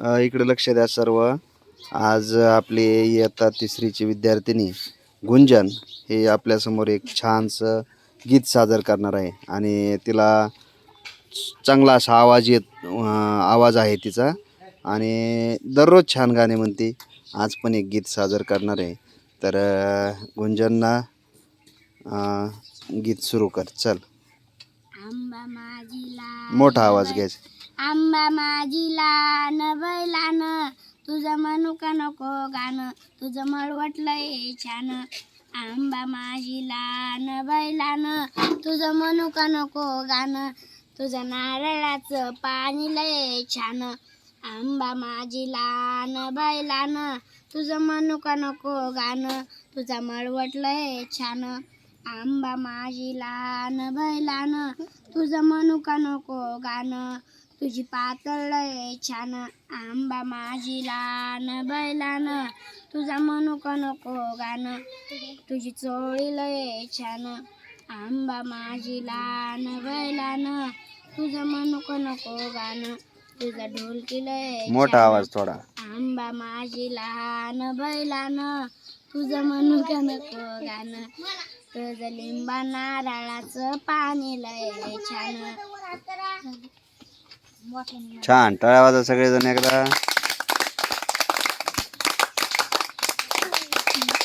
इकडे लक्ष द्या सर्व. आज आपली इयत्ता तिसरीची विद्यार्थिनी गुंजन हे आपल्यासमोर एक छानसं गीत सादर करणार आहे. आणि तिला चांगला असा आवाज येत आवाज आहे तिचा. आणि दररोज छान गाणे म्हणते आज पण एक गीत सादर करणार आहे. तर गुंजनना गीत सुरू कर. चल. मोठा आवाज घ्यायचा. आंबा माझी लान बैलान तुझं मनुका नको गाणं? तुझं मळवटलंय छान. आंबा माझी लान बैलान तुझं मनुका नको गाणं? तुझं नारळाचं पाणी लय छान. आंबा माझी लान बैलान तुझं मनुका नको गाणं? तुझा मळवटलंय छान. आंबा माझी लान बैलान तुझं मनुका नको गाणं? तुझी पातळ छान आंबा माझी लान बैलान. तुझा म्हणू का नको गाणं तुझी चोळी लय छान आंबा माझी लान बैलान. तुझं म्हणू का नको गाणं तुझा ढोलकी लय मोठा. आवाज थोडा. आंबा माझी लहान बैलान. तुझं म्हणू का नको गाणं तुझं लिंबा नारळाचं पाणी लय छान. छान. टाळ्या वाजा सगळेजण एकदा.